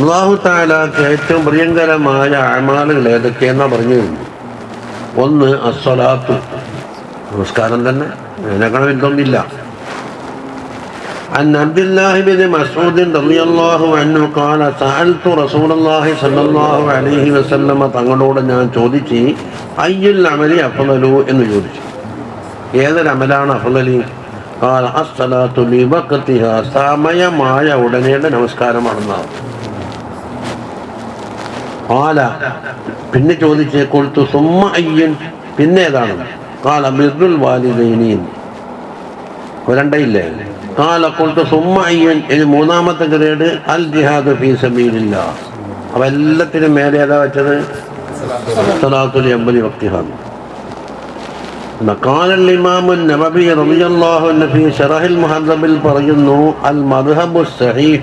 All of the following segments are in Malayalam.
അള്ളാഹു താലാക്ക് ഏറ്റവും പ്രിയങ്കരമായ അമാലുകൾ ഏതൊക്കെയെന്നാ പറഞ്ഞു തരുന്നു ഒന്ന് അസ്വലാത്തു നമസ്കാരം തന്നെ അതിനേക്കാൾ വലുതൊന്നില്ല عن عبد الله بن مسعود رضي الله عنه قال سألت رسول الله صلى الله عليه وسلم തങ്ങളോട് ഞാൻ ചോദിച്ചു അയ്യുൽ അമലി അഫ്ളലു എന്ന് ചോദിച്ചു ഏതൊരു അമലാണ് അഫ്ളലി قال الصلاة لوقتها സമയമായ ഉടനെയുടെ നമസ്കാരമാണെന്നാണ് قال പിന്നെ ചോദിച്ച് കൊളുത്തു സുമ്മ അയ്യൻ പിന്നെ ഏതാണ് കാല ബിർദുൽ വാലിദൈനീൻ രണ്ടയില്ലേ കാല കൊളുത്തു സുമ്മ അയ്യൻ ഇനി മൂന്നാമത്തെ ഗ്രേഡ് അൽ ജിഹാദ് ഫീ സബീലില്ല അവ എല്ലാത്തിനും മേലെ ഏതാ വെച്ചത് സലാത്തുൽ എമ്പലി വക്തിഹാദ് قال الإمام النبوي رضي الله عنه في شرح المهذب പറയുന്നു المذهب الصحيح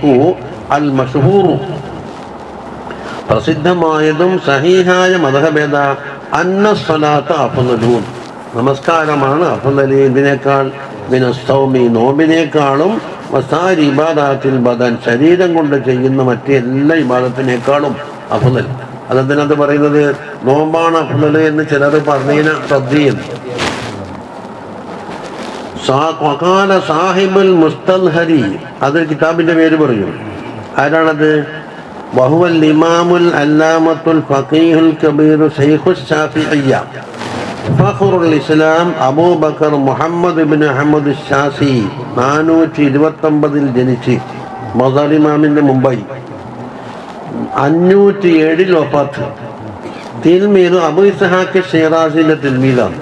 المشهور പ്രസിദ്ധമായതും സഹീഹായ മതഭേദ അന്നസ്വലാത്ത അഫലൂൻ നമസ്കാരമാണ് അഫലലി മിനസ്തൗമി നോമ്പിനേക്കാളും വസാരി ഇബാദാത്തിൽ ബദൻ ശരീരം കൊണ്ട് ചെയ്യുന്ന മറ്റെല്ലാ ഇബാദത്തിനേക്കാളും അഫലൽ അതെന്തിനകത്ത് പറയുന്നത്? നോമ്പാണ് അഫലല് എന്ന് ചിലർ പറഞ്ഞതിന് ശ്രദ്ധയും സാഹിബുൽ മുസ്തൽഹരി. അത് കിതാബിന്റെ പേര് പറയും. ആരാണത്? وهو الإمام العلامة الفقيه الكبير شيخ الشافعية فخر الإسلام أبو بكر മുഹമ്മദ് ബിൻ അഹമ്മദ് ഷാസി നാനൂറ്റി ഇരുപത്തൊമ്പതിൽ ജനിച്ച് മസാർ ഇമാമിന്റെ മുംബൈ അഞ്ഞൂറ്റി ഏഴിൽ വഫാത്ത് തിൽമീദ് അബു ഇസ്ഹാഖ് ഷിറാസിന്റെ തിൽമീദാണ്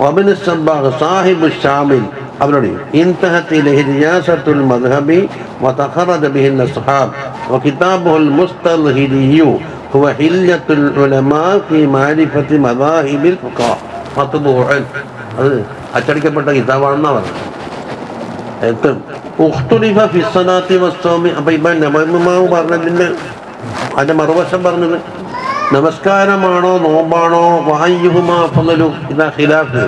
وابن الصباغ صاحب الشامل അവരുടെ انتهت إليه رياسة المذهب وتخرج به الأصحاب وكتابه المستظهري هو حلية العلماء في معرفة مذاهب الفقهاء مطبوع അത് അച്ചടിക്കപ്പെട്ട കിതാബാണെന്നാ പറഞ്ഞത് എത്തും ഉഖ്തുലിഫ ഫിസ്സലാത്തി വസ്സോമി അപ്പൊ ഇപ്പൊ നബിമാവ് പറഞ്ഞതിന്റെ അതിന്റെ മറുവശം പറഞ്ഞത് നമസ്കാരമാണോ നോമ്പാണോ വായുഹുമാ അഫ്ളലു ഇതാ ഖിലാഫ്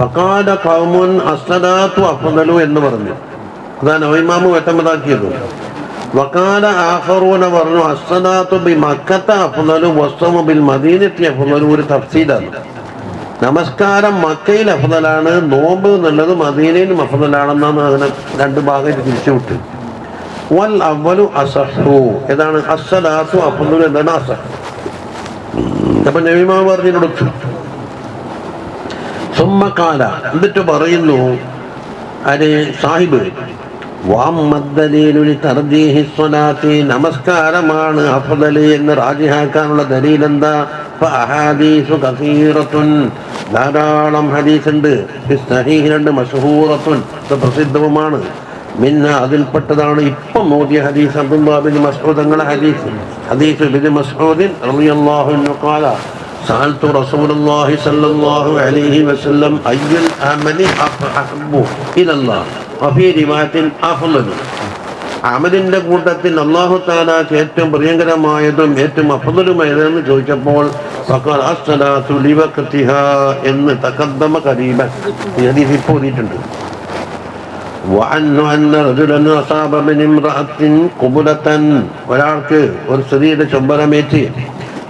ഫഖാല ഖൗമുൻ അസ്സലാത്തു അഫ്ളലു എന്ന് പറഞ്ഞു. അതാണ് നബിമാമു വ്യക്തമതാക്കിയത് വക്കാല ആഹറൂന പറഞ്ഞു അസ്സലാത്തു ബി മക്കത്ത അഫ്ളലു വസ്സമു ബിൽ മദീനത്തി അഫ്ളലു ഒരു തഫ്സീലാണ് നമസ്കാരം മക്കയിൽ അഫ്ദലാണ് നോമ്പ് എന്നുള്ളത് മദീനയിലും അഫ്ദലാണെന്നാണ് അങ്ങനെ രണ്ട് ഭാഗമായിട്ട് തിരിച്ചുവിട്ട് വൽ അവലു അസഹു. ഏതാണ് അസ്സലാത്തു അഫ്ദലു എന്താണ് അസഹു. അപ്പൊ നബിമാ പറഞ്ഞു കൊടുത്തു സുമ്മക്കാല എന്നിട്ട് പറയുന്നു അരെ സാഹിബ് നമസ്കാരമാണ് അഫ്ദൽ എന്ന് റാജിഹാക്കാനുള്ള ദലീൽ എന്താ ധാരാളം ഹദീസ് ഉണ്ട് മഷഹൂറത്തുൻ. പ്രസിദ്ധവുമാണ്. മിന്ന അതിൽപ്പെട്ടതാണ് ഇപ്പം മോദിയ ഹദീസ് അബ്ദുല്ലാബിൻ തങ്ങളുടെ ഹദീസ്. ഹദീസ് ബിൻ മസൂദിൻ റളിയല്ലാഹു അൻഹു ഖാല. سألت رسول الله صلى الله عليه وسلم أي العمل أحب إلى الله وفي رواية أفضل അമലിന്റെ കൂട്ടത്തിൽ അള്ളാഹു താലാക്ക് ഏറ്റവും പ്രിയങ്കരമായതും ഏറ്റവും അഫദലുമായതെന്ന് ചോദിച്ചപ്പോൾ ഫഖാൽ അസ്സലാത്തു ലിവഖതിഹാ എന്ന് തഖദ്ദമ ഖരീബൻ ഈ ഹദീസ് ഇപ്പോൾ ഓതിയിട്ടുണ്ട് وعنه أن رجلا أصاب من امرأة قبلة ഒരാൾക്ക് ഒരു സ്ത്രീയുടെ ചുംബനമേറ്റ്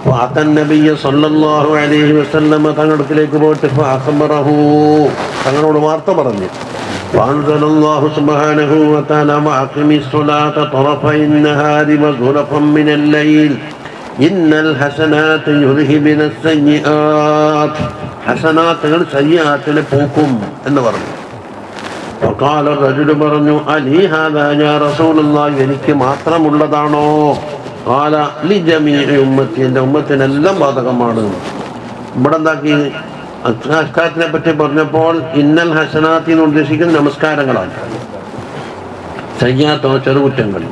فأتى النبي صلى الله عليه وسلم തങ്ങളിലേക്ക് പോയിട്ട് فأخبره തങ്ങളോട് വാർത്ത പറഞ്ഞു وأنزل الله سبحانه وتعالى وأقم الصلاة طرفي النهار وزلفا من الليل إن الحسنات يذهبن السيئات ഹസനാത്തുകൾ സയ്യാത്തിനെ പോക്കും എന്ന് പറഞ്ഞു وقال الرجل പറഞ്ഞു അലി ഹാദാ യാ റസൂലുള്ളാഹി എനിക്ക് മാത്രമുള്ളതാണോ قال لجميع ഉമ്മത്തി എൻ്റെ ഉമ്മത്തിനെല്ലാം ബാധകമാണ് ഇവിടെ എന്താക്കി അസ്കാരത്തിനെ പറ്റി പറഞ്ഞപ്പോൾ ഇന്നൽ ഹസനാത്തി എന്ന് ഉദ്ദേശിക്കുന്നത് നമസ്കാരങ്ങളാണ് സയ്യാത്തോ ചെറുകുറ്റങ്ങൾ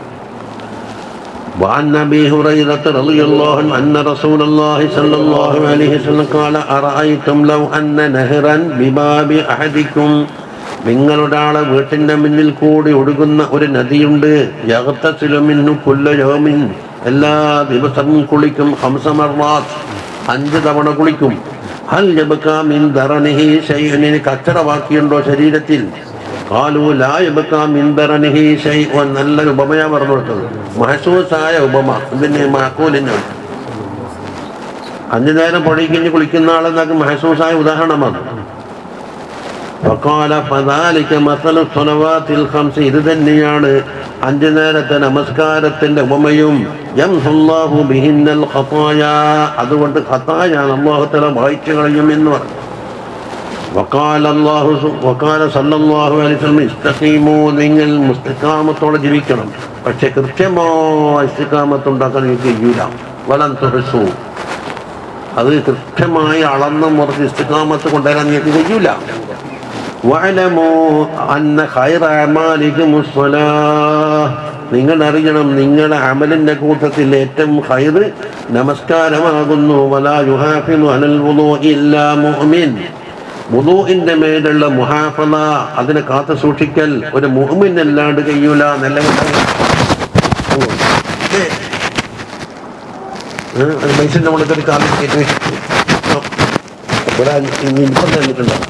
وعن ابي هريره رضي الله عنه ان رسول الله صلى الله عليه وسلم قال ارايتم لو ان نهرا بباب احدكم നിങ്ങളുടെ ആളെ വീട്ടിന്റെ മുന്നിൽ കൂടി ഒഴുകുന്ന ഒരു നദിയുണ്ട് യഗത്തസിലുമിന്നു കുല്ലയോമിൻ എല്ലാ ദിവസവും കുളിക്കും ഹംസമർവാസ് അഞ്ച് തവണ കുളിക്കും. ഹൽ ജബക്കാമിൻ ധറനിഹി ശൈനിന് കച്ചടവാക്കിയുണ്ടോ ശരീരത്തിൽ? കാലു ലായബക്ക മിന്തറനിഹി ഷൈഉൻ നല്ലൊരു ഉപമയാ പറഞ്ഞു കൊടുത്തത് മഹസൂസായ ഉപമ ഇതിന് മാക്കൂലിനാണ് അഞ്ചു നേരം പൊടിക്കിഞ്ഞ് കുളിക്കുന്ന ആളെന്നൊക്കെ മഹസൂസായ ഉദാഹരണമാണ്. ഇത് തന്നെയാണ്. അഞ്ചു നേരത്തെ നമസ്കാരത്തിന്റെ ഉപമയും അതുകൊണ്ട് തആല വായിച്ചു കളയും എന്ന് പറഞ്ഞു. നിങ്ങൾ മുസ്തഖാമത്തോടെ ജീവിക്കണം. പക്ഷെ കൃത്യമായ ഇസ്തിഖാമത്ത് ഉണ്ടാക്കാൻ നിങ്ങൾക്ക് കഴിയൂല വലം തുറസു അത് കൃത്യമായി അളന്ന് മുറിച്ച് ഇസ്തിഖാമത്ത് കൊണ്ടുവരാൻ നിങ്ങൾക്ക് കഴിയൂല നിങ്ങൾ അറിയണം നിങ്ങളുടെ അമലിന്റെ കൂട്ടത്തിൽ ഏറ്റവും ഖൈറ് നമസ്കാരമാകുന്നു. വുളൂഇന്റെ മേലുള്ള മുഹാഫള അതിനെ കാത്തു സൂക്ഷിക്കൽ ഒരു മുഅ്മിൻ അല്ലാണ്ട് കഴിയൂല. നല്ല മനുഷ്യന്റെ മുകളിൽ ഒരു കാലം ഇപ്പം തന്നിട്ടുണ്ടോ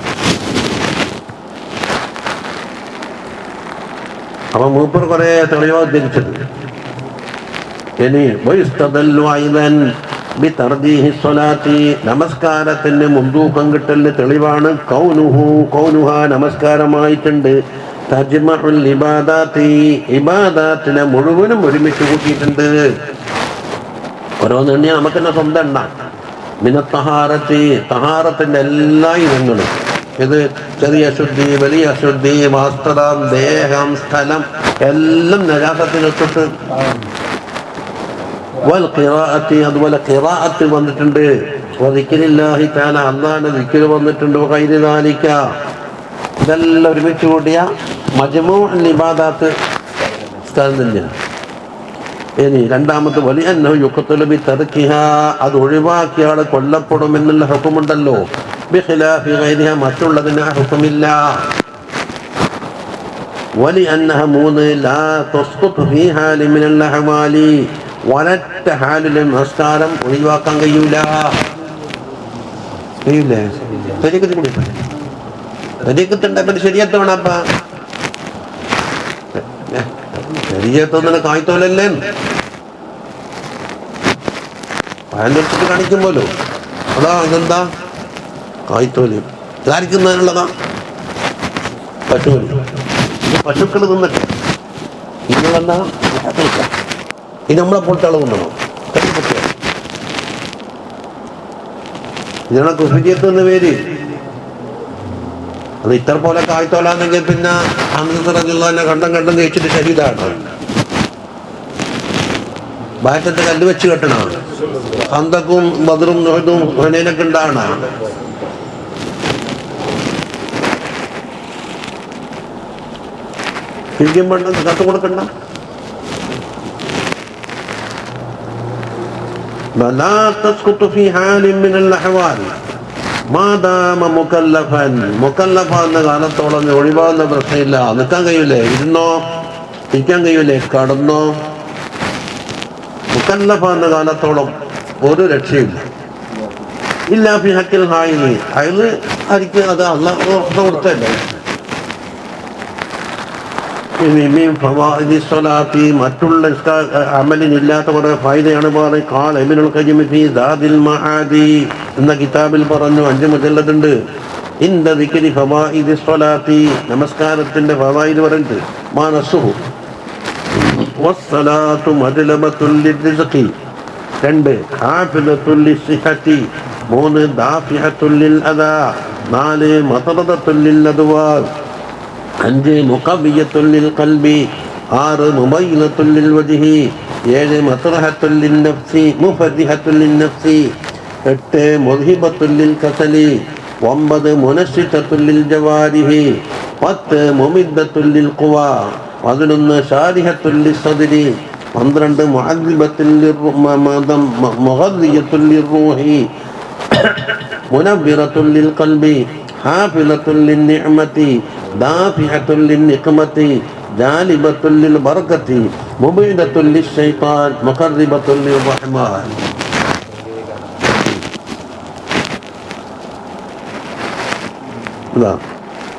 അപ്പൊ മൂപ്പർ കുറെ തെളിവാ തിരിച്ചിട്ടുണ്ട് ഇനി നമസ്കാരത്തിന് മുൻതൂക്കം കിട്ടലിന് തെളിവാണ്. കൗനുഹു കൗനുഹ നമസ്കാരമായിട്ടുണ്ട്. തജ്മഉൽ ഇബാദാത്തി ഇബാദാത്തിനെ മുഴുവനും ഒരുമിച്ച് കൂട്ടിയിട്ടുണ്ട്. ഓരോന്നെണ്ണി നമുക്ക് തന്നെ സ്വന്തം എണ്ണ. മിന തഹാറത്തി തഹാറത്തിന്റെ എല്ലാ ഇനങ്ങളും. ഇത് ചെറിയ ശുദ്ധി വലിയ ശുദ്ധി വസ്ത്രം ദേഹം സ്ഥലം എല്ലാം ഖിറാഅത്തി അതുപോലെ ഖിറാഅത്ത് വന്നിട്ടുണ്ട്. വദിക്രില്ലാഹി തആല അല്ലാഹുവിന്റെ ദിക്ർ വന്നിട്ടുണ്ട്. കൈരി നാലിക്ക ഇതെല്ലാം ഒരുമിച്ച് കൂട്ടിയ മജ്മൂഉൽ നിബാദാത്ത് സ്ഥലം തന്നെയാണ്. ഇനി രണ്ടാമത്തെ വലിയ യുക്കത്തുലബി തെറുക്കിഹ അത് ഒഴിവാക്കിയാൾ കൊല്ലപ്പെടും എന്നുള്ള ഹുക്കുമുണ്ടല്ലോ. മറ്റുള്ളതിന് ഹുക്കുമില്ല. വലി അന്നഹ മൂന്ന് ലാ തസ്ഖുതു ഫീ ഹാലി മിനൽ അഹ്വാലി. ഒരൊറ്റ ഹാലിലും നമസ്കാരം ഒഴിവാക്കാൻ കഴിയൂല. കഴിയൂലേ. ശരിക്കത്തിൽ കൂടി ശരിക്കത്തുണ്ട് ശരിയത്ത് വേണപ്പാ ശരീരത്തൊന്നിന് കായ്ത്തോലല്ലേ? കാണിക്കുമ്പോലോ? അതാ ഇതെന്താ? കായ്ത്തോൽ. ഇതായിരിക്കുന്നതിനുള്ളതാ പശുവിന് ഇത് പശുക്കൾ തിന്നിട്ട്. ഇന്നുള്ളതാ ഇത് നമ്മളെ പോലത്തെ ആൾ കൊണ്ടോ കൈപ്പറ്റിയ ഇതിനാണ് എന്ന പേര്. അത് ഇത്ര പോലെ കായ്ത്തോലാന്നെങ്കിൽ പിന്നെ അമൃതറഞ്ഞുള്ള തന്നെ കണ്ടം കണ്ടം കഴിച്ചിട്ട് ശരീരമാണ് ബാറ്റത്തെ കല്ല് വെച്ച് കെട്ടണം. അന്തക്കും ബദറും നൊഴുതും ഹനേനൊക്കെ ഉണ്ടാവണ ഇന്ത്യൻ വേണ്ട നിങ്ങൾക്ക് കൊടുക്കണ്ട കാലത്തോളം ഒഴിവാകുന്ന പ്രശ്നമില്ല. നിൽക്കാൻ കഴിയൂലേ? ഇരുന്നോ? ഇരിക്കാൻ കഴിയൂലേ? കടന്നോ? മുക്കല്ലഫ എന്ന കാലത്തോളം ഒരു രക്ഷയില്ല ഇല്ലാ ഹക്കിൽ ഹായി. അയാൾ ആയിരിക്കും അത് അല്ല കൊടുത്തല്ലേ മറ്റുള്ള അമലിനില്ലാത്ത കുറെ ഫായിദയാണ് പറയുന്നത് കാൽ എമിനുൽ കജിമിഫി ദാദിൽ മആദി എന്ന കിതാബിൽ പറഞ്ഞു അഞ്ചു മുതലുണ്ട് ഇന്ത വിക്കിരി ഫവാഇദി സ്വലാത്തി നമസ്കാരത്തിന്റെ ഫവായിദ് പറഞ്ഞിട്ട് മാനസുഹു വസ്സലാത്തു രണ്ട് മൂന്ന് അദാ. அஞ்சு முகவிய தொல்லில் கல்வி ஆறு முபைல தொல்லில் வதிகி ஏழு மசரஹ தொல்லில் நப்சி முஃபதிஹ தொல்லில் நப்சி எட்டு முதிஹிப தொல்லில் கசலி ஒன்பது முனஷித தொல்லில் ஜவாரிஹி பத்து முமித தொல்லில் குவா പതിനൊന്ന് ഷാരിഹത്തുല്ലി സദിരി പന്ത്രണ്ട് മുഹദ്ദിബത്തുല്ലി മതം മുഹദ്ദിയത്തുല്ലി റൂഹി മുനബിറത്തുല്ലിൽ കൽബി ഹാഫിലത്തുല്ലി നിഅമതി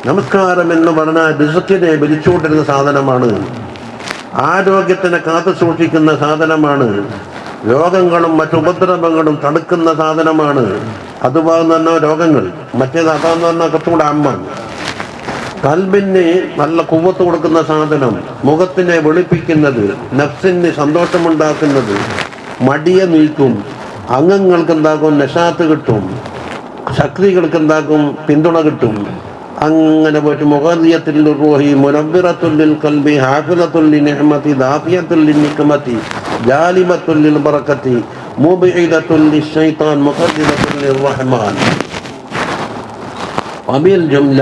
നമസ്കാരം എന്ന് പറഞ്ഞാൽ റിസുക്കിനെ വിളിച്ചുകൊണ്ടിരുന്ന സാധനമാണ്. ആരോഗ്യത്തിനെ കാത്തു സൂക്ഷിക്കുന്ന സാധനമാണ്. രോഗങ്ങളും മറ്റു ഉപദ്രവങ്ങളും തടുക്കുന്ന സാധനമാണ്. അതുപോലെ തന്നെ രോഗങ്ങൾ. മറ്റേത് അതാന്ന് പറഞ്ഞാൽ കുറച്ചുകൂടെ അമ്മാണ് കൽബിന് നല്ല കുവത്ത് കൊടുക്കുന്ന സാധനം മുഖത്തിനെ വെളുപ്പിക്കുന്നത് നഫ്സിന് സന്തോഷമുണ്ടാക്കുന്നത് മടിയെ നീക്കും അംഗങ്ങൾക്ക് എന്താക്കും നഷാത്ത് കിട്ടും ശക്തികൾക്ക് എന്താക്കും പിന്തുണ കിട്ടും. അങ്ങനെ പോയിട്ട് മുഖദിയത്തിൽ റോഹി മുനബിറത്തുല്ലിൽ കൽബി ഹാഫിലത്തുല്ലിൻ നെഹ്മത്തി ദാഫിയത്തുല്ലിൻ നിക്കുമത്തി ജാലിമത്തുല്ലിൽ പറക്കത്തി മുബിഇദത്തുല്ലി ഷൈത്താൻ മുഖദിറത്തുല്ലി റഹ്മാൻ. അബിൽ ജുംല.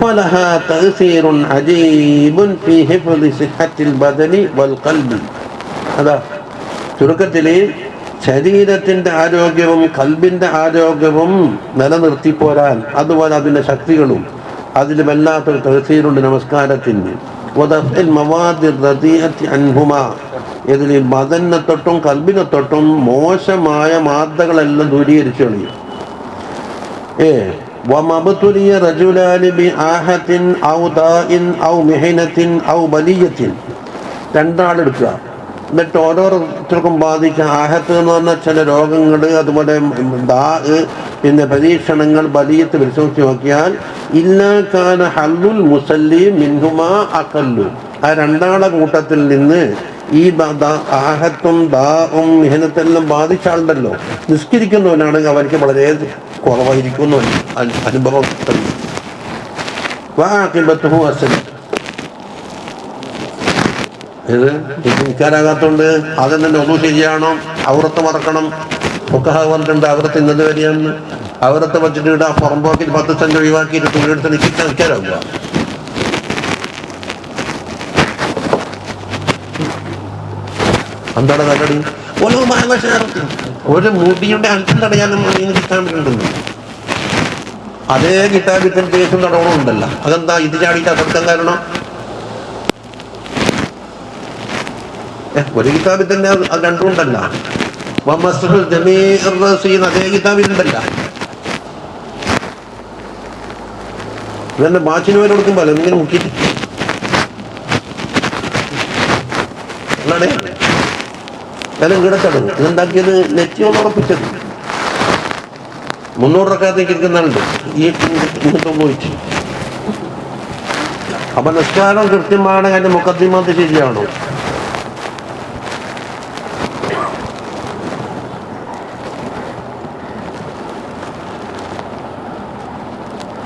فلها تأثير عجيب في حفظ صحة البدن والقلب هذا ചുരുക്കത്തിൽ ശരീരത്തിന്റെ ആരോഗ്യവും കൽബിന്റെ ആരോഗ്യവും നിലനിർത്തി പോരാൻ അതുപോലെ അതിന്റെ ശക്തികളും അതിന് വല്ലാത്തൊരു തഹസീലുണ്ട് നമസ്കാരത്തിന് വദഫ്ഇൽ മവാദിർ റദീഅത്തി അൻഹുമാ ഇതിൽ മതനെ തൊട്ടും കൽബിനെ തൊട്ടും മോശമായ മാർദ്ദകളെല്ലാം ദൂരീകരിച്ചു കളയും ഏ ومبتلي رجلان بآهة أو داء أو محنة أو بلية രണ്ടാളെടുക്കുക എന്നിട്ട് ഓരോരുത്തർക്കും ബാധിച്ച ആഹത്ത് എന്ന് പറഞ്ഞാൽ ചില രോഗങ്ങൾ അതുപോലെ ദാ പിന്നെ പരീക്ഷണങ്ങൾ ബലിയത്ത് പരിശോധിച്ച് നോക്കിയാൽ ഇല്ലാക്കാന ഹല്ലുൽ മുസല്ലി മിൻഹുമാ അക്കല്ലു ആ രണ്ടാളെ കൂട്ടത്തിൽ നിന്ന് ഈ ആഹത്തും ദാവും മിഹനത്തെല്ലാം ബാധിച്ച ആളുണ്ടല്ലോ നിസ്കരിക്കുന്നവനാണെങ്കിൽ അവർക്ക് വളരെ കുറവായിരിക്കുന്നു. അനുഭവം വാക്കിബത്തും ഇത് നിൽക്കാനാകാത്തോണ്ട് ആദ്യം തന്നെ ഒന്നും ശരിയാണോ അവിടത്ത് മറക്കണം. ഒക്കെ പറഞ്ഞിട്ടുണ്ട് ഔറത്ത് ഇന്നത് വരെയാണ്. അവിടത്തെ വെച്ചിട്ട് ആ പുറമ്പോക്കിൽ പത്ത് സെന്റ് ഒഴിവാക്കിയിട്ട് തുണിയെടുത്ത് നിൽക്കാൻ നിൽക്കാനാവുക എന്താണ് നടടി ഓരോ മാനവശാരത്തിൽ ഒരു മൂട്ടിയുടെ അല്പം തടയാനും കിട്ടാൻ വേണ്ടിയിട്ടുണ്ട്. അതേ കിട്ടാബിത്തിന് കേസും തടവണം ഉണ്ടല്ല. അതെന്താ? ഇത് ചാടിയിട്ട് അതെടുക്കാൻ കാരണം? ഒരു കിതാബിൽ തന്നെ അത് രണ്ടുണ്ടല്ല അതേ കിതാബിൽ കിതാബിലുണ്ടല്ല ഇതെന്നെ ബാച്ചിന് പല ഇങ്ങനെ മുക്കിയിട്ട്. അല്ലാതെ എല്ലാം കിടച്ചടങ്ങ് ഇതുണ്ടാക്കിയത് നെറ്റിയോട് ഉറപ്പിച്ചത് മുന്നൂറ് റക്കാത്തേക്ക് ഇരിക്കുന്നുണ്ട് ഈ ഇങ്ങോട്ട് പോയിട്ട് അപ്പൊ നിസ്കാരം കൃത്യമാണ് അതിന്റെ മുഖത്തിമത്ത് ശരിയാണോ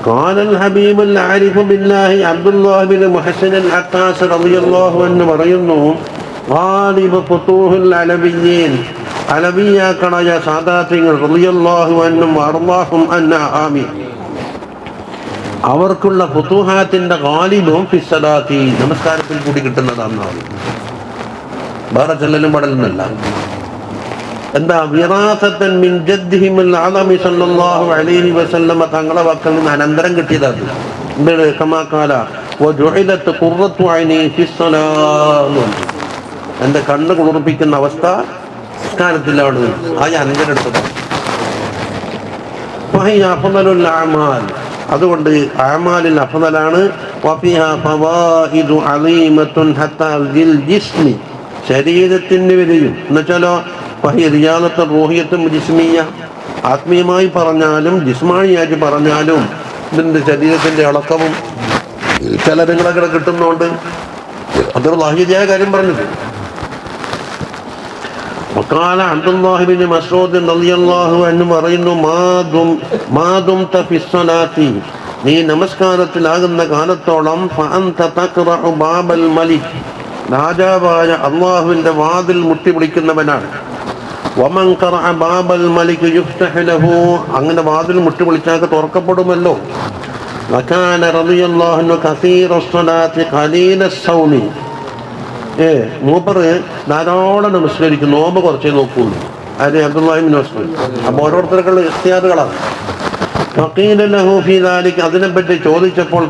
قال الحبيب العارف بالله عبد الله بن محسن العكاس رضي الله عنه പറയുന്നു അവർക്കുള്ള പുത്തൂഹാത്തിന്റെ ഗാലിബും ഫിസലാത്തി നമസ്കാരത്തിൽ കൂടി കിട്ടുന്നതാണ്. വേറെ ചെല്ലലും പടലുന്നല്ല എന്താ വിറാസത്തൻ മിൻ സല്ലല്ലാഹു അലൈഹി വസല്ലമ തങ്ങളെ വക്കൽ നിന്ന് അനന്തരം കിട്ടിയതാണ്. എന്താണ് കമാക്കാല വജുഇലത്ത് ഖുർറത്തു ഐനി ഫിസ്സലാം എന്റെ കണ്ണ് കുളിർപ്പിക്കുന്ന അവസ്ഥ നിസ്കാരത്തിലാണ് ആ ഞാൻ അനന്തരം അടുത്തത് അഫ്ദലുൽ അതുകൊണ്ട് ആമാലിൽ അഫനലാണ് ശരീരത്തിന് വിലയും. എന്നുവെച്ചാലോ റിയാദത്തെ റോഹിയത്തും ജിസ്മീയ. ആത്മീയമായി പറഞ്ഞാലും ജിസ്മാനിയായിട്ട് പറഞ്ഞാലും ഇതിന്റെ ശരീരത്തിന്റെ ഇളക്കവും രംഗങ്ങളൊക്കെ കിട്ടുന്നതുകൊണ്ട് അതൊരു ലാഹിയായ കാര്യം പറഞ്ഞത്. وقال عبد الله بن مسعود رضي الله عنه പറയുന്നു മാതും മാതും في الصلاة നീ നമസ്കാരത്തിലാകുന്ന കാലത്തോളം فأنت تقرع باب الملك രാജാവായ അള്ളാഹുവിന്റെ വാതിൽ മുട്ടി വിളിക്കുന്നവനാണ് വമൻ ഖറഅ ബാബൽ മലിക് യുഫ്തഹ് ലഹു അങ്ങനെ വാതിൽ മുട്ടി വിളിച്ചാൽ തുറക്കപ്പെടുമല്ലോ വകാന റളിയല്ലാഹു അൻഹു കസീറ സ്വലാത്തി ഖലീല സൗമി ഏ മൂപ്പറ് ധാരാളം നമസ്കരിക്കും നോമ്പ് കുറച്ചേ നോക്കുള്ളൂ. അതിന് അബ്ദുല്ലാഹിം നമസ്കരിക്കും അപ്പോൾ ഓരോരുത്തർക്കുള്ള ഇസ്തിയാദുകളാണ് അതിനെപ്പറ്റി ചോദിച്ചപ്പോൾ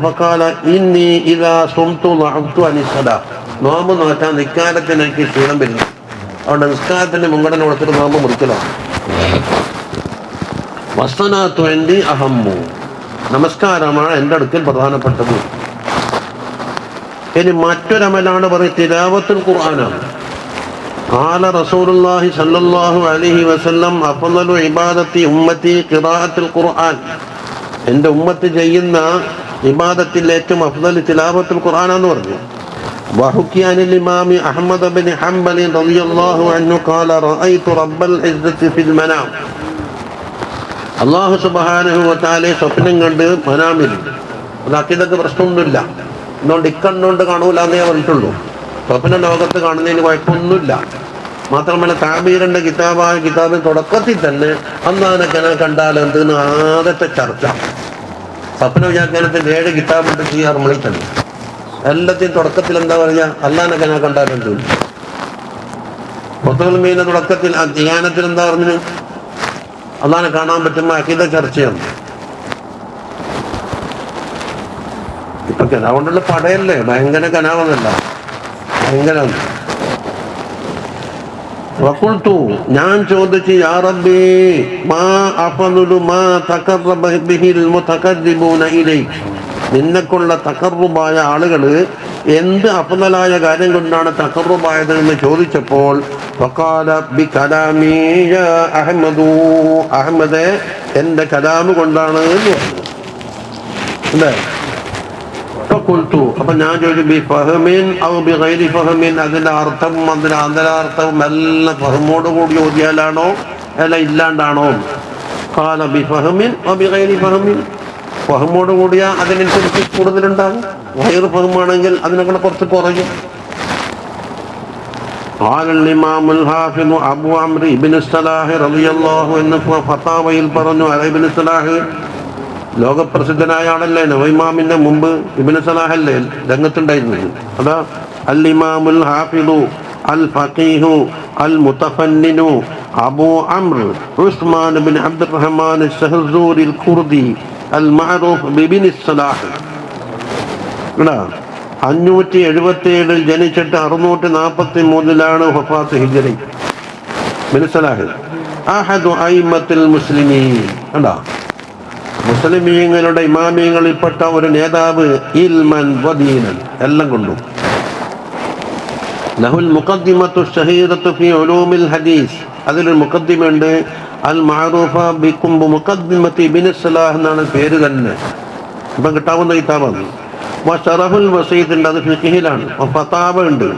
നോമ്പ് നോറ്റാൽ നിസ്കാരത്തിന് എനിക്ക് ക്ഷീണം വരില്ല അതുകൊണ്ട് നിസ്കാരത്തിന് മുൻഗണന കൊടുത്തിട്ട് നോമ്പ് മുറിക്കലാണ്. വസ്തനാത്തു എന്റെ അഹമ്മു. നമസ്കാരമാണ് എന്റെ അടുക്കൽ പ്രധാനപ്പെട്ടത്. ഇനി മറ്റൊരമലാണ് പറയുന്നത് തിലാവത്തുൽ ഖുർആനാണ് قال رسول الله صلى الله عليه وسلم أفضل عبادة أمتي قراءة القرآن എൻ്റെ ഉമ്മത്ത് ചെയ്യുന്ന ഇബാദത്തിൽ ഏറ്റവും അഫ്ദൽ തിലാവത്തുൽ ഖുർആൻ എന്ന് പറഞ്ഞു وحكي عن الإمام أحمد بن حنبل رضي الله عنه قال رأيت رب العزة في المنام അള്ളാഹു സുബാനഹു വത്താലെ സ്വപ്നം കണ്ട് മനാമിൽ അത് അക്കിതൊക്കെ പ്രശ്നമൊന്നുമില്ല എന്തുകൊണ്ട് ഇക്കണ്ണുകൊണ്ട് കാണൂല എന്നേ പറഞ്ഞിട്ടുള്ളൂ. സ്വപ്ന ലോകത്ത് കാണുന്നതിന് കുഴപ്പമൊന്നുമില്ല. മാത്രമല്ല താബീറിന്റെ കിതാബായ കിതാബിന് തുടക്കത്തിൽ തന്നെ അന്നാനക്കന കണ്ടാൽ എന്തെന്ന് ആദ്യത്തെ ചർച്ച. സ്വപ്ന വ്യാഖ്യാനത്തിന്റെ ഏഴ് കിതാബുണ്ട് ചെയ്യാർ തന്നെ. എല്ലാത്തിനും തുടക്കത്തിൽ എന്താ പറയുക അള്ളാനക്കന കണ്ടാൽ എന്ത് മീന തുടക്കത്തിൽ ധ്യാനത്തിൽ എന്താ പറഞ്ഞു അല്ലാനെ കാണാൻ പറ്റുമ്പോൾ അഖിത ചർച്ചയാണ്. ഇപ്പൊ കനാവുകൊണ്ടുള്ള പടയല്ലേ? ഭയങ്കര കനാവെന്നല്ല ഭയങ്കര ഞാൻ ചോദിച്ചു യാ മാ മാ ബിഹിൽ നിന്നക്കുള്ള തഖറുബായ ആളുകൾ എന്ത് അപ്പുതലായ കാര്യം കൊണ്ടാണ് തഖറുബായത് എന്ന് ചോദിച്ചപ്പോൾ എന്റെ കലാമ് കൊണ്ടാണ് എന്ന് പറഞ്ഞു. അല്ലേ? ഫഖുൽതു അപ്പൊ ഞാൻ ചോദിച്ചു ബി ഫഹമിൻ ഔ ബി ഗൈരി ഫഹമിൻ അതിന്റെ അർത്ഥവും അതിന്റെ അന്തരാർത്ഥവും എല്ലാം ഫഹമോട് കൂടി ഓതിയാലാണോ അല്ല ഇല്ലാണ്ടാണോ കാല ബി ഫഹമിൻ ഔ ബി ഗൈരി ഫഹമിൻ ഫഹമോട് കൂടിയ അതിനനുസരിച്ച് കൂടുതലുണ്ടാകും വയറ് ഫഹമാണെങ്കിൽ അതിനൊക്കെ കുറച്ച് കുറയും قال الإمام الحافظ أبو عمرو بن الصلاح رضي الله عنه ഫത്താവയിൽ പറഞ്ഞു അലൈബിൻ സലാഹ് ലോകപ്രസിദ്ധനായ നവൈമാമിന്റെ മുമ്പ് ഇബിന് സലാഹല്ലേ രംഗത്തുണ്ടായിരുന്നത്? അതാ അൽ ഇമാമുൽ ഹാഫിദു അൽ ഫഖീഹു അൽ മുത്തഫന്നിനു അബൂ അംർ ഉസ്മാൻ ബിൻ അബ്ദുറഹ്മാൻ ഷഹസൂരിൽ ഖുർദി അൽ മഅറൂഫ് ബിബിൻ സലാഹ്. എടാ അഞ്ഞൂറ്റി എഴുപത്തി ഏഴിൽ ജനിച്ചിട്ട് അറുന്നൂറ്റി നാൽപ്പത്തി മൂന്നിലാണ് ഹൊഫാത്ത് ഹിജറി. ബിൻ സലാഹ് അഹദു ഐമത്തിൽ മുസ്ലിമീൻ. കണ്ടോ? മുസ്ലിമീങ്ങളുടെ ഇമാമിയങ്ങളിൽപ്പെട്ട ഒരു നേതാവ് ഇൽമൻ വദീനൻ എല്ലാം കൊണ്ടും. ലഹുൽ മുഖദ്ദിമത്തു ഷഹീദത്തു ഫി ഉലൂമിൽ ഹദീസ്. അതിലൊരു മുഖദ്ദിമുണ്ട്. അൽ മഅറൂഫ ബികുംബു മുഖദ്ദിമത്തി ഇബ്നു സലാഹ് എന്നാണ് പേര് തന്നെ. ഇപ്പം കിട്ടാവുന്ന കിതാബാണ്. വഷറഫുൽ വസീദ് ഉണ്ട് അത് ഫിഖിഹിലാണ്. ഫതാബ ഉണ്ട്.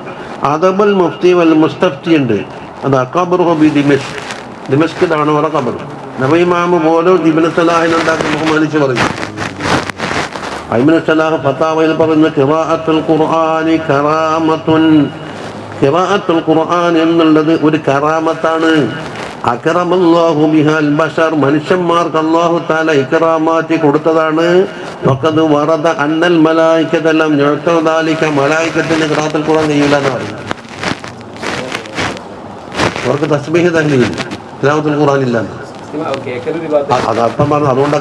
അദബുൽ മുഫ്തി വൽ മുസ്തഫ്തി ഉണ്ട്. അത് അക്കബറുഹു ബി ദിമിസ് ദിമിസ്കിലാണ് അവരുടെ ഖബർ നബൈമാമ് പോലും ഇബിന് സലാഹിനെ ഉണ്ടാക്കി ബഹുമാനിച്ച് പറയും. ഇബ്നു സലാഹ് ഫത്താവയിൽ പറയുന്ന ഖിറാഅത്തുൽ ഖുർആനി കറാമത്തുൻ. ഖിറാഅത്തുൽ ഖുർആൻ എന്നുള്ളത് ഒരു കറാമത്താണ്. അക്രമല്ലാഹു ബിഹാൽ ബഷർ മനുഷ്യന്മാർക്ക് അല്ലാഹു തആല ഇക്റാമാറ്റി കൊടുത്തതാണ്. ഫഖദ് വറദ അന്നൽ മലായിക്കതെല്ലാം ഞഴത്തതാലിക്ക മലായികത്തിന് ഖിറാഅത്തുൽ ഖുർആൻ ചെയ്യില്ല എന്ന് പറയുന്നത് അവർക്ക് തസ്ബീഹ് ഇല്ല ഖിറാഅത്തുൽ ഖുർആൻ ഇല്ല എന്ന്. കേൾക്കലൊരു ഭാഗത്ത് അ- അത് അർത്ഥം പറഞ്ഞു അതുകൊണ്ട്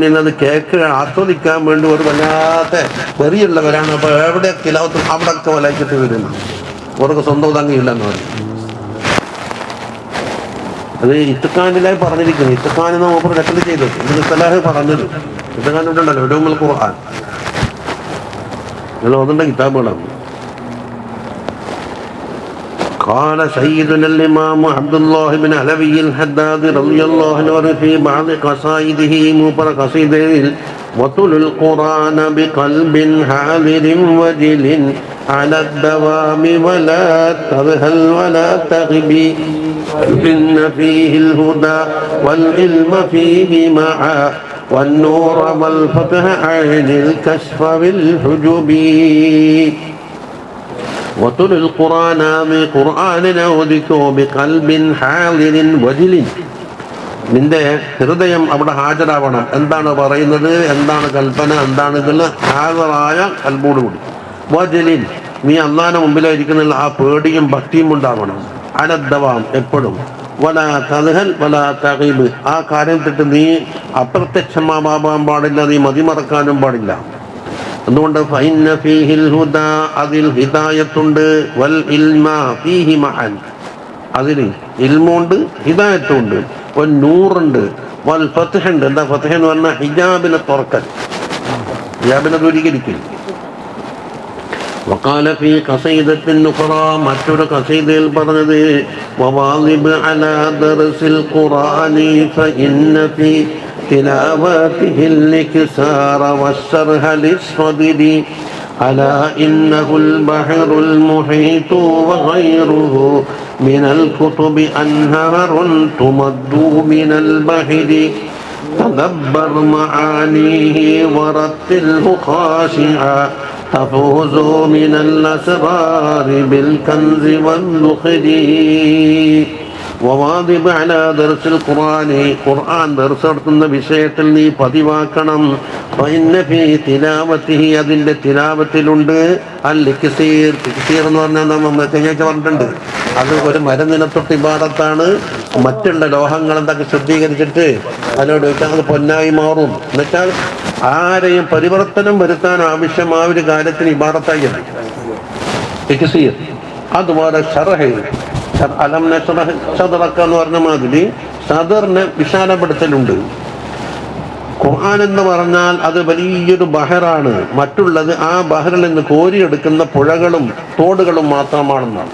നിന്നത് കേക്ക് ആസ്വദിക്കാൻ വേണ്ടി ഒരു വല്ലാത്ത വെറിയുള്ളവരാണ്. അപ്പൊ എവിടെ കിലാവത്തും അവിടെയൊക്കെ വലയിച്ചിട്ട് വരുന്നു. അവർക്ക് സ്വന്തം തങ്ങിയില്ലെന്ന് അത് പറഞ്ഞിരിക്കുന്നു. ഇത്തക്കാൻ നമുക്ക് റെക്കോർഡ് ചെയ്തത് ഇതിന് സലാഹ് പറഞ്ഞത്. ഇത്തക്കാനുണ്ടല്ലോ ഉലൂമുൽ ഖുർആൻ. നിങ്ങൾ ഒന്നുണ്ടെങ്കിൽ കിതാബുകളാണ്. قال سيدنا الإمام عبد الله بن علوي الحداد رضي الله عنه في بعض قصائده مبر قصيده وطل القرآن بقلب حاضر وجل على الدوام ولا تذهل ولا تغبي إن فيه الهدى والعلم فيه معا والنور والفتح عين الكشف بالحجب وطل القرآن بقرآن أودكو بقلب حاضر وجل നിന്റെ ഹൃദയം അവിടെ ഹാജരാവണം എന്താണ് പറയുന്നത് എന്താണ് കൽപ്പന എന്താണ് ഇതിൽ ഹാജറായ കൽബോടുകൂടി വജലിൻ നീ അള്ളാന്റെ മുമ്പിലായിരിക്കുന്ന ആ പേടിയും ഭക്തിയും ഉണ്ടാവണം അനദ്ധവാം എപ്പോഴും വല തഹൽ വല തകീബ് ആ കാര്യത്തിട്ട് നീ അപ്രത്യക്ഷമാവാൻ പാടില്ല നീ മതിമറക്കാനും പാടില്ല അതുകൊണ്ട് ഫൈന ഫീഹിൽ ഹുദ അതിൽ ഹിദായത്തുണ്ട് വൽ ഇൽമ ഫീഹി മഅൻ അതിൽ ഇൽമുണ്ട് ഹിദായത്തുണ്ട് ഒരു നൂറുണ്ട് വൽ ഫത്ഹുണ്ട് എന്താ ഫത്ഹ എന്ന് പറഞ്ഞാൽ ഹിജാബിനെ തുറക്കൽ ഹിജാബിനെ ദൂരീകരിക്കൽ وقال في قصيدة أخرى متر قصيدة البرد وواظب على درس القرآن فإن في تلاوته الانكسار والشرح للصدر ألا إنه البحر المحيط وغيره من الكتب أنهار تمد من البحر. تدبر معانيه ورتله خاشعا تفوز من الأسرار بالكنز والنخل വവാദിബ് ഖുർആൻ ദർസ് വിഷയത്തിൽ നീ പതിവാക്കണം. അതിന്റെ അതിന്റെ തിലാവത്തിലുണ്ട് എന്ന് പറഞ്ഞാൽ നമ്മൾ പറഞ്ഞിട്ടുണ്ട്. അത് ഒരു മരനിലത്തൊട്ട് ഇബാദത്താണ്. മറ്റുള്ള ലോഹങ്ങളെന്തൊക്കെ ശുദ്ധീകരിച്ചിട്ട് അതിനോട് വെച്ചാൽ അത് പൊന്നായി മാറും. എന്നുവെച്ചാൽ ആരെയും പരിവർത്തനം വരുത്താൻ ആവശ്യമായ ഒരു കാര്യത്തിന് ഇബാദത്തായി അതുപോലെ അലം സദറക്ക എന്ന് പറഞ്ഞ മാതിരി സദറിനെ വിശാലപ്പെടുത്തലുണ്ട്. ഖുർആൻ എന്ന് പറഞ്ഞാൽ അത് വലിയൊരു ബഹറാണ്. മറ്റുള്ളത് ആ ബഹറിൽ നിന്ന് കോരിയെടുക്കുന്ന പുഴകളും തോടുകളും മാത്രമാണെന്നാണ്.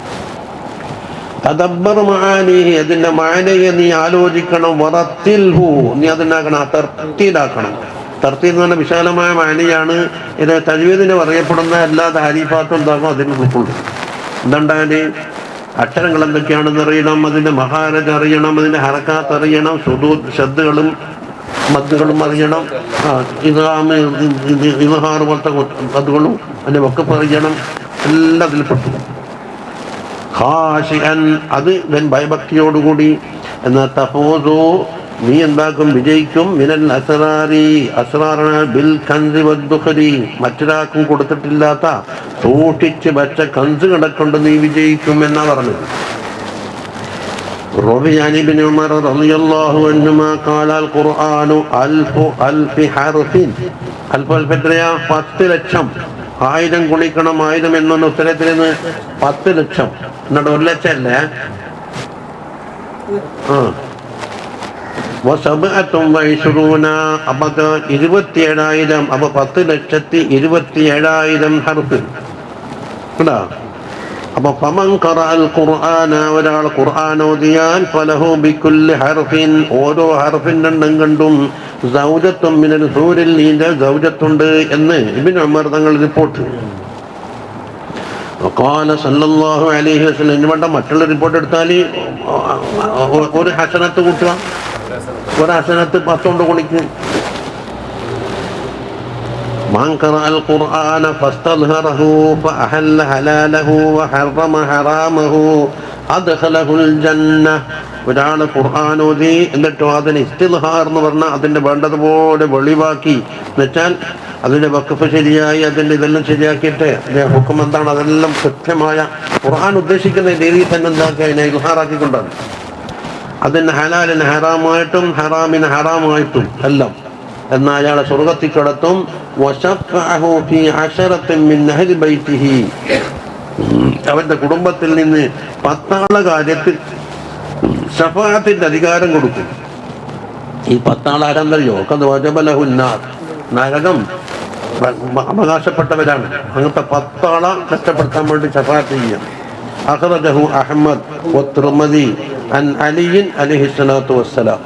തദബ്ബർ മഹാനീഹി അതിന്റെ മാനയെ നീ ആലോചിക്കണം. വറത്തിൽഹു നീ അതിനാക്കണം തർത്തിയിലാക്കണം തർത്തി എന്ന് പറഞ്ഞ വിശാലമായ മാനയാണ്. ഇത് തഴുവേദിന് പറയപ്പെടുന്ന എല്ലാ താരീഫാത്തും എന്താകും അതിന് ഉൾക്കൊള്ളും എന്തുണ്ടാൽ അക്ഷരങ്ങൾ എന്തൊക്കെയാണെന്ന് അറിയണം അതിന്റെ മഹാരജ അറിയണം അതിന്റെ ഹറക്കാത്ത് അറിയണം സുദൂ ശ്രദ്ധകളും മദ്ദുകളും അറിയണം ഇതാമ് ഇവഹാറ് പോലത്തെ അതുകളും അതിന്റെ വക്കപ്പ് അറിയണം എല്ലാം അതിൽപ്പെട്ടു. ഖാശിഅൻ അത് ഭയഭക്തിയോടുകൂടി എന്നാൽ തഫോസോ നീ എന്താക്കും വിജയിക്കും മിനൽ അസറാരി അസറാറാണ് ബിൽ കൻസി വദ്ദുഖരി മറ്റൊരാൾക്കും കൊടുത്തിട്ടില്ലാത്ത സൂക്ഷിച്ച് വെച്ച കൻസ് കിടക്കൊണ്ട് നീ വിജയിക്കും എന്നാ പറഞ്ഞത് روي عن ابن عمر رضي الله عنهما قال القرآن ألف ألف حرف ألف ألف എത്രയാ പത്ത് ലക്ഷം ആയിരം ഗുണിക്കണം ആയിരം എന്നൊന്ന് ഉത്തരത്തിൽ നിന്ന് പത്ത് ലക്ഷം എന്നിട്ട് ഒരു ലക്ഷം അല്ലേ ആ വസബഅത്തും വഇശ്റൂന അപ്പൊ അത് ഇരുപത്തിയേഴായിരം അപ്പൊ പത്ത് ലക്ഷത്തി ഇരുപത്തിയേഴായിരം ഹർഫ് കേട്ടാ അപ്പൊ ഫമൻ ഖറഅൽ ഖുർആന ഒരാൾ ഖുർആൻ ഓതിയാൽ ഫലഹു ബിക്കുല്ലി ഹർഫിൻ ഓരോ ഹർഫിൻ്റെ എണ്ണം കണ്ടും സൗജത്തും മിനൽ ഹൂരിൽ നീന്റെ സൗജത്തുണ്ട് എന്ന് ഇബ്നു ഉമർ തങ്ങൾ റിപ്പോർട്ട് وقال صلى الله عليه وسلم ഇനി വേണ്ട മറ്റുള്ള റിപ്പോർട്ട് എടുത്താൽ ഒരു ഹസനത്ത് കൂട്ടുക ഒരു ഹസനത്ത് പത്തോണ്ട് കുണിക്ക് من قرأ القرآن فاستظهره فأحل حلاله وحرم حرامه أدخله الجنة ഒരാൾ ഖുർആൻ ഓതി എന്നിട്ടോ അതിന് ഇസ്തിൽഹാർ എന്ന് പറഞ്ഞാൽ അതിന്റെ വേണ്ടതുപോലെ വെളിവാക്കി എന്നുവെച്ചാൽ അതിന്റെ വക്കഫ് ശരിയായി അതിന്റെ ഇതെല്ലാം ശരിയാക്കിയിട്ട് അതിന്റെ ഹുക്കം എന്താണ് അതെല്ലാം കൃത്യമായ ഖുർആൻ ഉദ്ദേശിക്കുന്ന രീതിയിൽ തന്നെ എന്താക്കി അതിനെ ഇൽഹാറാക്കിക്കൊണ്ടാണ് അതിന് ഹലാലിന് ഹറാമായിട്ടും ഹറാമിന് ഹറാമായിട്ടും എല്ലാം. എന്നാൽ അയാളെ സ്വർഗത്തിൽ കിടത്തും. അവന്റെ കുടുംബത്തിൽ നിന്ന് പത്താള കാര്യത്തിൽ ഷഫാത്തിന്റെ അധികാരം കൊടുക്കും. ഈ പത്താളാരെന്തറിയോ കത് വജബലഹുന്നാർ നരകം അവകാശപ്പെട്ടവരാണ്. അങ്ങനത്തെ പത്താള കഷ്ടപ്പെടുത്താൻ വേണ്ടി ഷഫാത്ത് ചെയ്യാം. അഹമ്മദ് വത്രുമദി അൻ അലിയിൻ അലൈഹി സ്വലാത്തു വസ്സലാം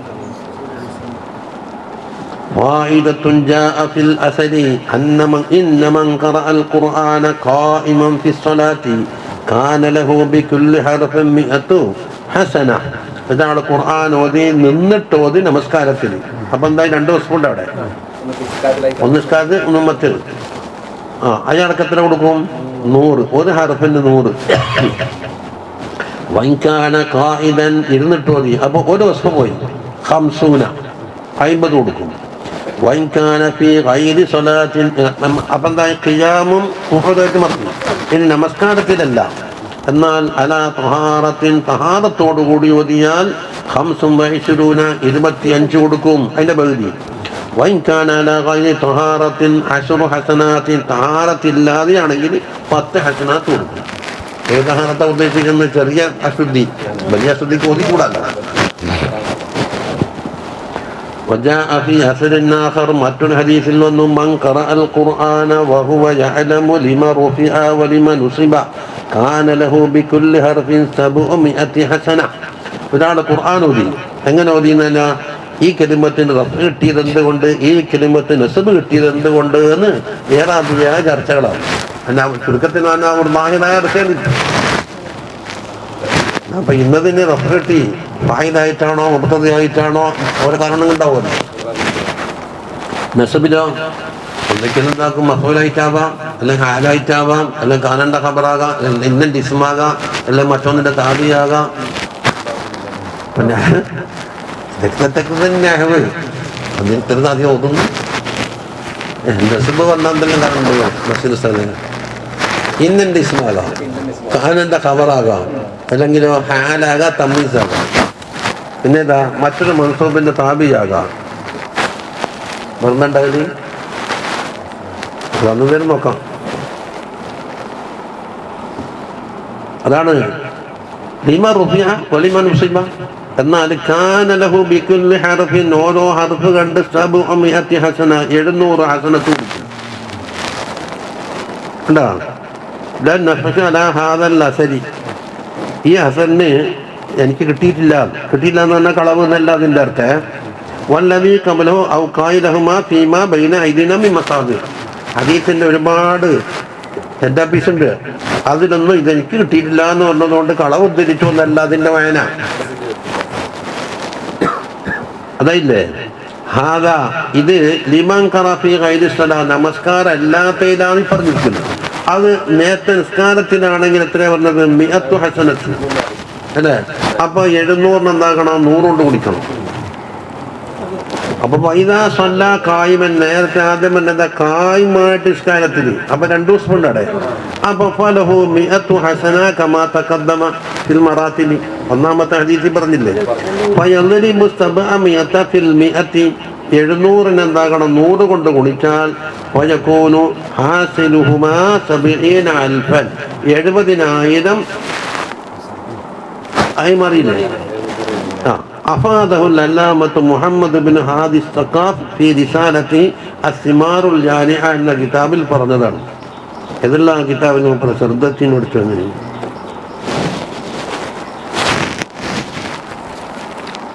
فائدة جاء في الأثر أن من إن من قرأ القرآن قائما في الصلاة كان له بكل حرف مئة حسنة ഇതാണ് ഖുർആൻ ഓതി നിന്നിട്ട് ഓതി നമസ്കാരത്തിൽ അപ്പൊ എന്തായി രണ്ട് ദിവസം കൊണ്ട് അവിടെ ഒന്ന് നിസ്കാരത്ത് ഒന്ന് മറ്റത് ആ അയാൾക്ക് എത്ര കൊടുക്കും നൂറ് ഒരു ഹർഫിന് നൂറ് വൈകാന കായിതൻ ഇരുന്നിട്ട് മതി. അപ്പോൾ ഒരു ദിവസം പോയി. ഹംസൂന അയിമ്പത് കൊടുക്കും. വൈകാന ഫി ഗൈരി സ്വലാത്തിൻ. അപ്പൊ എന്താ? ഖിയാമും മുഹദായിട്ട് മറന്നു. ഇനി നമസ്കാരത്തിലല്ല. എന്നാൽ അല തഹാറത്തിൻ തഹാറത്തോടു കൂടി ഓതിയാൽ ഹംസും വൈശുരൂന ഇരുപത്തി അഞ്ച് കൊടുക്കും. അതിന്റെ പകുതി. വൈകാന അല ഗൈരി തഹാറത്തിൻ അഷുറു ഹസനാത്തിൻ. തഹാറത്തില്ലാതെയാണെങ്കിൽ പത്ത് ഹസനാത്ത് കൊടുക്കും. ഏതാഹാരത്തെ ഉദ്ദേശിക്കുന്ന ചെറിയ അശുദ്ധി വലിയ അശുദ്ധിക്ക് ഒതുക്കൂടല്ല وجاء في أثر آخر متن حديث وأنه من قرأ القرآن وهو يعلم لما رفع ولما نصب كان له بكل حرف سبعمائة حسنة ഒരാൾ ഖുർആൻ ഓതി എങ്ങനെ ഓതി എന്നല്ല ഈ കെലിമത്തിന് റഫ് കിട്ടിയത് എന്തുകൊണ്ട് ഈ കെലിമത്തിന് നസബ് കിട്ടിയത് എന്തുകൊണ്ട് എന്ന് ഏറാതിയായ ചർച്ചകളാണ് എന്നാ ചുരുക്കത്തിന് പറഞ്ഞാൽ ഒരു മാഹിതായ ചർച്ചയാണ് അപ്പൊ ഇന്നതിന് റഫ് കിട്ടി. വാഹിദായിട്ടാണോ മുപ്പത്തതായിട്ടാണോ ഓരോ കാരണങ്ങൾ ഉണ്ടാവുമല്ലോ. നെസബിലോ ഒന്നിക്കലും എന്താക്കും മഹൂലായിട്ടാവാം അല്ലെങ്കിൽ ഹാലായിട്ടാവാം അല്ലെങ്കിൽ കാനണ്ട ഖബറാകാം ഇന്നന്റെ ഇസ്മാകാം അല്ലെങ്കിൽ മറ്റൊന്നിന്റെ താതിയാകാം. അതിന് ഇത്ര അധികം ഒതുന്നു നസബ് വന്നാൽ എന്തെങ്കിലും കാരണം ഉണ്ടല്ലോ ബസ്സിന് സ്ഥലം ഇന്നന്റെ ഇസ്മാകാം കാനന്റെ ഖബറാകാം. അല്ലെങ്കിലോ ഹാലാകാം തമ്മീസാകാം. പിന്നേതാ മറ്റൊരു മൻസൂബിന്റെ താപിയാകാം ഓർമ്മയുണ്ടാവില്ലേ വന്നു പേര് നോക്കാം. അതാണ്. ലിമ റുഫിയ വലിമ നുസിബ. എന്നാൽ കാനലഹു ബിക്കുല്ലി ഹർഫിൻ. ഓരോ ഹർഫ് കണ്ട് സബു അമിഹത്തി ഹസന എഴുന്നൂറ് ഹസനത്ത് കൊടുക്കും ഹാദൽ അസരി ഈ ഹസന് എനിക്ക് കിട്ടിയിട്ടില്ല. കിട്ടിയില്ല എന്ന് പറഞ്ഞാൽ കളവ് എന്നല്ല അതിന്റെ അർത്ഥം. വല്ലവി കമലോ ഔ കായിലഹുമാ ഫീമ ബൈന ഐദിനമി മസാദ് ഹദീസിന്റെ ഒരുപാട് ഓഫീസ് ഉണ്ട്. അതിലൊന്നും ഇതെനിക്ക് കിട്ടിയിട്ടില്ല എന്ന് പറഞ്ഞതുകൊണ്ട് കളവ് ഉദ്ധരിച്ചു എന്നല്ല അതിന്റെ വായന. അതായില്ലേ ഹാദ ഇത് ലിമാൻ കറാഫി കൈദിസ്വല നമസ്കാരം അല്ലാത്തതിലാണ് ഈ പറഞ്ഞിരിക്കുന്നത്. അത് നേരത്തെ നിസ്കാരത്തിനാണെങ്കിൽ എത്രയാണ് പറഞ്ഞത്? മിയത്തു ഹസനത്തിന്. അല്ലേ? അപ്പൊ എഴുന്നൂറിന് എന്താക്കണം നൂറുകൊണ്ട് കുടിക്കണം. അപ്പൊ വൈദാ സല്ല കായ്മൻ നേരത്തെ ആദ്യം എന്താ കായ്മായിട്ട് നിസ്കാരത്തിൽ അപ്പൊ രണ്ടു ദിവസം ഉണ്ട് അവിടെ. അപ്പൊ ഫലഹു മിഅത്തു ഹസന കമാ തഖദ്ദമ ഫിൽ മറാത്തിബി ഒന്നാമത്തെ ഹദീസിൽ പറഞ്ഞില്ലേ? എഴുന്നൂറിന് എന്താകണം നൂറ് കൊണ്ട് ഗുണിച്ചാൽ വയക്കൂനു ഹാസിലുഹുമാ സബീന അൽഫൻ എഴുപതിനായിരം ആയി മാറിയില്ലേ ആ أفاده العلامة محمد بن هادي الثقاف في رسالة الثمار الجارحة എന്ന കിതാബിൽ പറഞ്ഞതാണ് ഇതെല്ലാം ആ കിതാബിൽ നമുക്ക് ശ്രദ്ധത്തിനോട്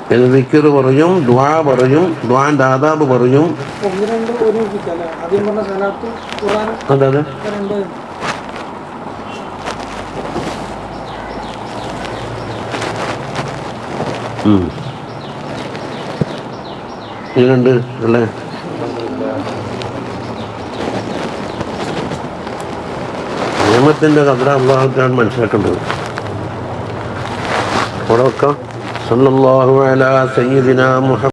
ചെന്നു ദിക്കർ പറയും ദ്വാ പറയും ദ്വാന്റെ ആദാബ് പറയും അതെ. രണ്ട് ഇതിനുണ്ട് അല്ലേ? നിയമത്തിന്റെ കഥ അള്ളാഹുക്കാണ് മനസ്സിലാക്കേണ്ടത്. അവിടെ വെക്കാം. സല്ലല്ലാഹു അലാ سيدنا മുഹമ്മദ്